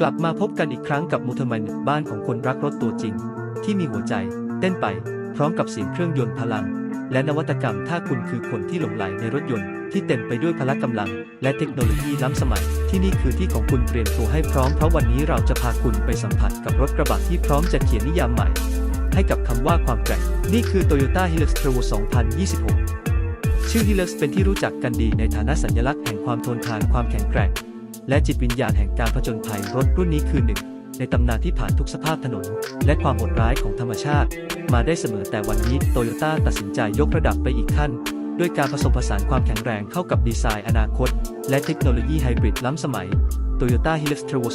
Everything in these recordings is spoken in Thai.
กลับมาพบกันอีกครั้งกับมูเทอร์แมนบ้านของคนรักรถตัวจริง ที่มีหัวใจ เต้นไป พร้อมกับเสียงเครื่องยนต์พลัง และนวัตกรรมถ้าคุณคือคนที่หลงไหลในรถยนต์ที่เต็มไปด้วยพละกำลัง และเทคโนโลยีล้ำสมัย ที่นี่คือที่ของคุณเตรียมตัวให้พร้อมเพราะวันนี้เราจะพาคุณไปสัมผัสกับรถกระบะที่พร้อมจะเขียนนิยามใหม่ ให้กับคำว่าความแกร่ง นี่คือ Toyota Hilux Turbo 2026 ชื่อ Hilux เป็นที่รู้จักกันดีในฐานะสัญลักษณ์แห่งความทนทานความแข็งแกร่ง และจิตวิญญาณแห่งการผจญภัยรถรุ่นนี้คือหนึ่งในตำนานที่ผ่านทุกสภาพถนน และความโหดร้ายของธรรมชาติ มาได้เสมอแต่วันนี้โตโยต้าตัดสินใจยกระดับไปอีกขั้น ด้วยการผสมผสานความแข็งแรงเข้ากับดีไซน์อนาคต และเทคโนโลยีไฮบริดล้ำสมัย Toyota Hilux Turbo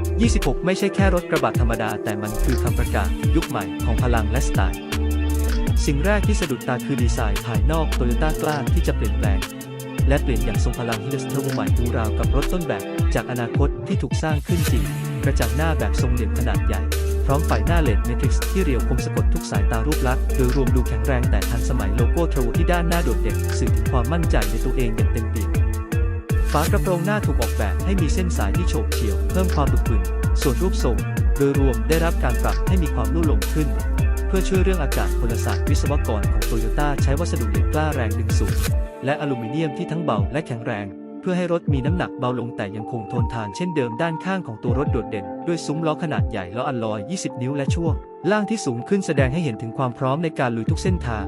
2026 ไม่ใช่แค่รถกระบะธรรมดา แต่มันคือคำประกาศยุคใหม่ของพลังและสไตล์ สิ่งแรกที่สะดุดตาคือดีไซน์ภายนอก Toyota กล้าที่จะเปลี่ยนแปลง และเปลี่ยนอย่างทรงพลัง Hilux Turbo ใหม่ดูราวกับรถต้นแบบจากอนาคตที่ถูกสร้างขึ้นจริงกระจังหน้าแบบทรงเหลี่ยมขนาดใหญ่ พร้อมไฟหน้าเลดเมทริกซ์ที่เรียวคมสะกดทุกสายตารูปลักษณ์โดยรวมดูแข็งแรงแต่ทันสมัยโลโก้ทรูที่ด้านหน้าโดดเด่นสื่อถึงความมั่นใจในตัวเองอย่างเต็มเปี่ยมฝากระโปรงหน้าถูกออกแบบให้มีเส้นสายที่โฉบเฉี่ยวเพิ่มความบึกบึนส่วนรูปทรงโดยรวมได้รับการปรับให้มีความนุ่มลงขึ้น เพื่อช่วยเรื่องอากาศพลศาสตร์วิศวกรของโตโยต้าใช้วัสดุเหล็กกล้าแรงดึงสูง และอลูมิเนียมที่ทั้งเบาและแข็งแรง เพื่อให้รถมีน้ำหนักเบาลงแต่ยังคงทนทานเช่นเดิมด้านข้างของตัวรถโดดเด่น ด้วยซุ้มล้อขนาดใหญ่ล้ออัลลอย 20 นิ้วและช่วง ล่างที่สูงขึ้นแสดงให้เห็นถึงความพร้อมในการลุยทุกเส้นทาง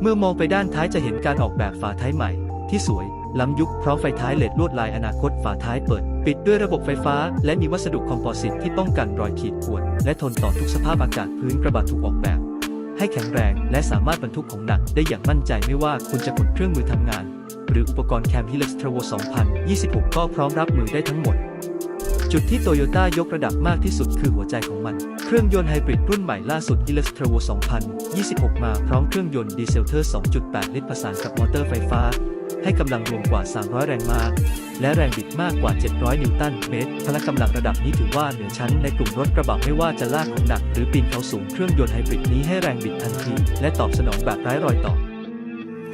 เมื่อมองไปด้านท้ายจะเห็นการออกแบบฝาท้ายใหม่ ที่สวยล้ำยุคพร้อมไฟท้ายเลดลวดลายอนาคตฝาท้ายเปิด ปิดด้วยระบบไฟฟ้า และมีวัสดุคอมโพสิตที่ป้องกันรอยขีดข่วนและทนต่อทุกสภาพอากาศพื้นกระบะถูกออกแบบ ให้แข็งแรงและสามารถบรรทุกของหนักได้อย่างมั่นใจไม่ว่าคุณจะขนเครื่องมือทำงาน หรืออุปกรณ์แคม Helix Travel 2026 ก็พร้อมรับมือได้ทั้งหมด จุดที่โตโยต้ายกระดับมากที่สุดคือหัวใจของมัน เครื่องยนต์ไฮบริดรุ่นใหม่ล่าสุด Hilux Travel 2026 มาพร้อมเครื่องยนต์ดีเซลเทอร์ 2.8 ลิตรผสานกับมอเตอร์ไฟฟ้า ให้กำลังรวมกว่า 300 แรงม้า และแรงบิดมากกว่า 700 นิวตันเมตร พละกำลังระดับนี้ถือว่าเหนือชั้นในกลุ่มรถกระบะไม่ว่าจะลากของหนัก หรือปีนเขาสูงเครื่องยนต์ไฮบริดนี้ให้แรงบิดทันทีและตอบสนองแบบไร้รอยต่อ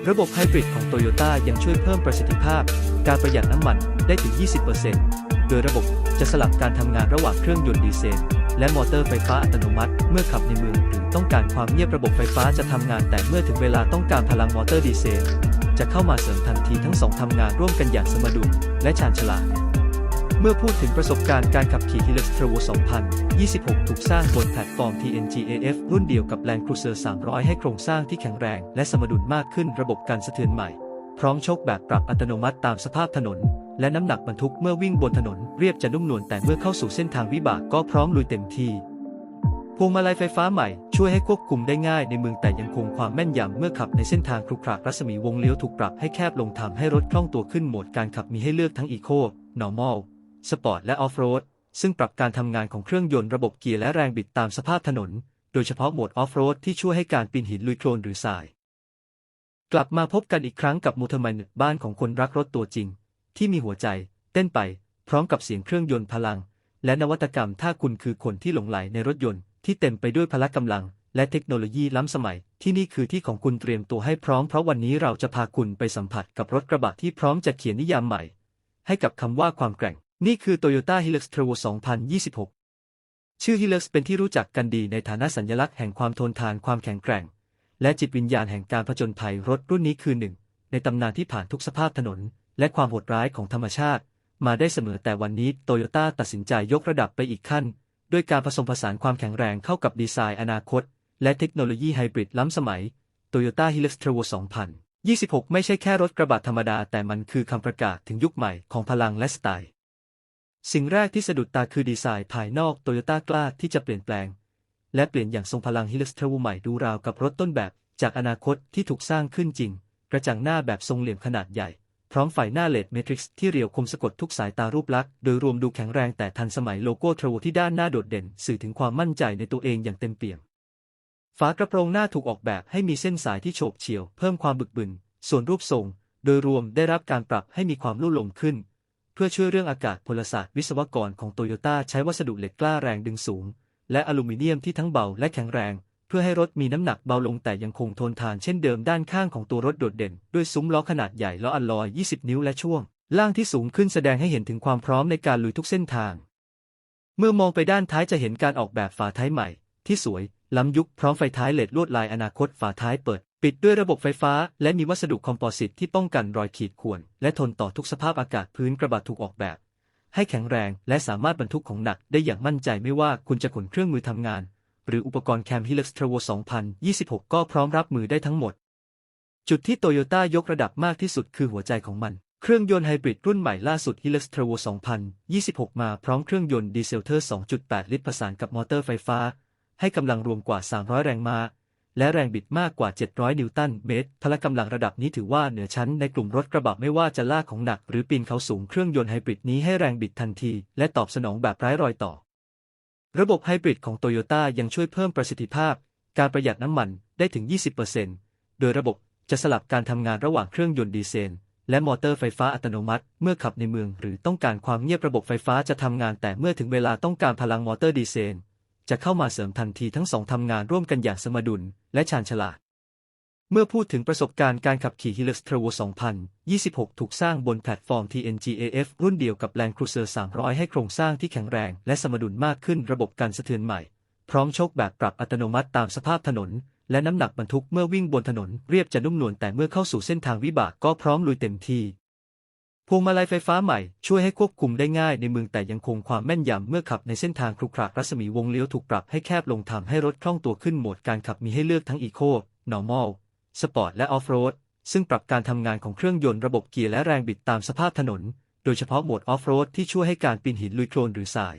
ระบบไฮบริดของโตโยต้ายังช่วยเพิ่มประสิทธิภาพ การประหยัดน้ำมันได้ถึง 20%โดยระบบจะสลับการทำงานระหว่างเครื่องยนต์ดีเซลและมอเตอร์ไฟฟ้าอัตโนมัติ เมื่อขับในเมืองหรือต้องการความเงียบระบบไฟฟ้าจะทำงานแต่เมื่อถึงเวลาต้องการพลังมอเตอร์ดีเซล จะเข้ามาเสริมทันทีทั้งสองทำงานร่วมกันอย่างสมดุลและชาญฉลาด เมื่อพูดถึงประสบการณ์การขับขี่ Hilux Travel 2026 ถูกสร้างบนแพลตฟอร์ม TNGAF รุ่นเดียวกับ Land Cruiser 300 ให้โครงสร้างที่แข็งแรงและสมดุลมากขึ้นระบบการสะเทือนใหม่ พร้อมโชคแบบปรับอัตโนมัติตามสภาพถนน และน้ำหนักบรรทุกเมื่อวิ่งบนถนนเรียบจะนุ่มนวลแต่เมื่อเข้าสู่เส้นทางวิบากก็พร้อมลุยเต็มที่ พวงมาลัยไฟฟ้าใหม่ช่วยให้ควบคุมได้ง่ายในเมืองแต่ยังคงความแม่นยำเมื่อขับในเส้นทางครุขระรัศมีวงเลี้ยวถูกปรับให้แคบลงทำให้รถคล่องตัวขึ้นโหมดการขับมีให้เลือกทั้ง Eco Normal Sport และ Off-road ซึ่งปรับการทำงานของเครื่องยนต์ระบบเกียร์และแรงบิดตามสภาพถนน โดยเฉพาะโหมด Off-road ที่ช่วยให้การปีนหินลุยโคลนหรือทราย กลับมาพบกันอีกครั้งกับมูเทอร์แมนบ้านของคนรักรถตัวจริง ที่มีหัวใจ เต้นไป พร้อมกับเสียงเครื่องยนต์พลัง และนวัตกรรมถ้าคุณคือคนที่หลงไหลในรถยนต์ ที่เต็มไปด้วยพละกำลัง และเทคโนโลยีล้ำสมัย ที่นี่คือที่ของคุณเตรียมตัวให้พร้อมเพราะวันนี้เราจะพาคุณไปสัมผัสกับรถกระบะที่พร้อมจะเขียนนิยามใหม่ ให้กับคำว่าความแกร่ง นี่คือ Toyota Hilux Travel 2026 ชื่อ Hilux เป็นที่รู้จักกันดีในฐานะสัญลักษณ์แห่งความทนทานความแข็งแกร่ง และจิตวิญญาณแห่งการผจญภัยรถรุ่นนี้คือหนึ่งในตำนานที่ผ่านทุกสภาพถนน และความโหดร้ายของธรรมชาติ มาได้เสมอแต่วันนี้โตโยต้าตัดสินใจยกระดับไปอีกขั้น ด้วยการผสมผสานความแข็งแรงเข้ากับดีไซน์อนาคต และเทคโนโลยีไฮบริดล้ำสมัย Toyota Hilux Travel 2026 ไม่ใช่แค่รถกระบะธรรมดา แต่มันคือคำประกาศถึงยุคใหม่ของพลังและสไตล์ สิ่งแรกที่สะดุดตาคือดีไซน์ภายนอกโตโยต้ากล้าที่จะเปลี่ยนแปลง และเปลี่ยนอย่างทรงพลัง Hilux Travel ใหม่ดูราวกับรถต้นแบบ จากอนาคตที่ถูกสร้างขึ้นจริง กระจังหน้าแบบทรงเหลี่ยมขนาดใหญ่ พร้อมไฟหน้าเลดเมทริกซ์ที่เรียวคมสะกดทุกสายตารูปลักษณ์โดยรวมดูแข็งแรงแต่ทันสมัยโลโก้ทร v ที่ด้านหน้าโดดเด่น สื่อถึงความมั่นใจในตัวเองอย่างเต็มเปี่ยม ฝากระโปรงหน้าถูกออกแบบให้มีเส้นสายที่โฉบเฉี่ยวเพิ่มความบึกบึน ส่วนรูปทรง โดยรวมได้รับการปรับให้มีความลุ่ลงขึ้น เพื่อช่วยเรื่องอากาศพลศาสตร์วิศวกรของโตโยต้าใช้วัสดุเหล็กกล้าแรงดึงสูง และอลูมิเนียมที่ทั้งเบาและแข็งแรง พื่อให้รถมีน้ำหนักเบาลงแต่ยังคงทนทานเช่นเดิมด้านข้างของตัวรถโดดเด่น ด้วยซุ้มล้อขนาดใหญ่ล้ออัลลอย 20 นิ้วและช่วง ล่างที่สูงขึ้นแสดงให้เห็นถึงความพร้อมในการลุยทุกเส้นทาง เมื่อมองไปด้านท้ายจะเห็นการออกแบบฝาท้ายใหม่ ที่สวย ล้ำยุคพร้อมไฟท้ายเลดลวดลายอนาคตฝาท้ายเปิด ปิดด้วยระบบไฟฟ้า และมีวัสดุคอมโพสิตที่ป้องกันรอยขีดข่วน และทนต่อทุกสภาพอากาศพื้นกระบะถูกออกแบบ ให้แข็งแรง และสามารถบรรทุกของหนักได้อย่างมั่นใจไม่ว่าคุณจะขนเครื่องมือทำงาน หรืออุปกรณ์แคม Hilux Travel 2026 ก็พร้อมรับมือได้ทั้งหมด จุดที่โตโยต้ายกระดับมากที่สุดคือหัวใจของมัน เครื่องยนต์ไฮบริดรุ่นใหม่ล่าสุด Hilux Travel 2026 มาพร้อมเครื่องยนต์ดีเซลเทอร์ 2.8 ลิตรผสานกับมอเตอร์ไฟฟ้า ให้กำลังรวมกว่า 300 แรงม้าและแรงบิดมากกว่า 700 นิวตันเมตร พละกำลังระดับนี้ถือว่าเหนือชั้นในกลุ่มรถกระบะไม่ว่าจะลากของหนัก หรือปีนเขาสูงเครื่องยนต์ไฮบริดนี้ให้แรงบิดทันที และตอบสนองแบบไร้รอยต่อ ระบบไฮบริดของโตโยต้ายังช่วยเพิ่มประสิทธิภาพ การประหยัดน้ำมันได้ถึง 20%โดยระบบจะสลับการทำงานระหว่างเครื่องยนต์ดีเซลและมอเตอร์ไฟฟ้าอัตโนมัติ เมื่อขับในเมือง หรือต้องการความเงียบระบบไฟฟ้าจะทำงานแต่เมื่อถึงเวลาต้องการพลังมอเตอร์ดีเซลจะเข้ามาเสริมทันทีทั้งสองทำงานร่วมกันอย่างสมดุลและชาญฉลาด เมื่อพูดถึงประสบการณ์การขับขี่ Hilux Travel 2026 ถูกสร้างบนแพลตฟอร์ม TNGAF รุ่นเดียวกับ Land Cruiser 300 ให้โครงสร้างที่แข็งแรงและสมดุลมากขึ้นระบบการสะเทือนใหม่ พร้อมโชคแบบปรับอัตโนมัติตามสภาพถนน และน้ำหนักบรรทุกเมื่อวิ่งบนถนนเรียบจะนุ่มนวลแต่เมื่อเข้าสู่เส้นทางวิบากก็พร้อมลุยเต็มที่พวงมาลัยไฟฟ้าใหม่ช่วยให้ควบคุมได้ง่ายในเมืองแต่ยังคงความแม่นยำเมื่อขับในเส้นทางครุขระรัศมีวงเลี้ยวถูกปรับให้แคบลงทำให้รถคล่องตัวขึ้นโหมดการขับมีให้เลือกทั้ง Eco Normal สปอร์ตและออฟโรด ซึ่งปรับการทำงานของเครื่องยนต์ระบบเกียร์และแรงบิดตามสภาพถนน โดยเฉพาะโหมดออฟโรดที่ช่วยให้การปีนหินลุยโคลนหรือทราย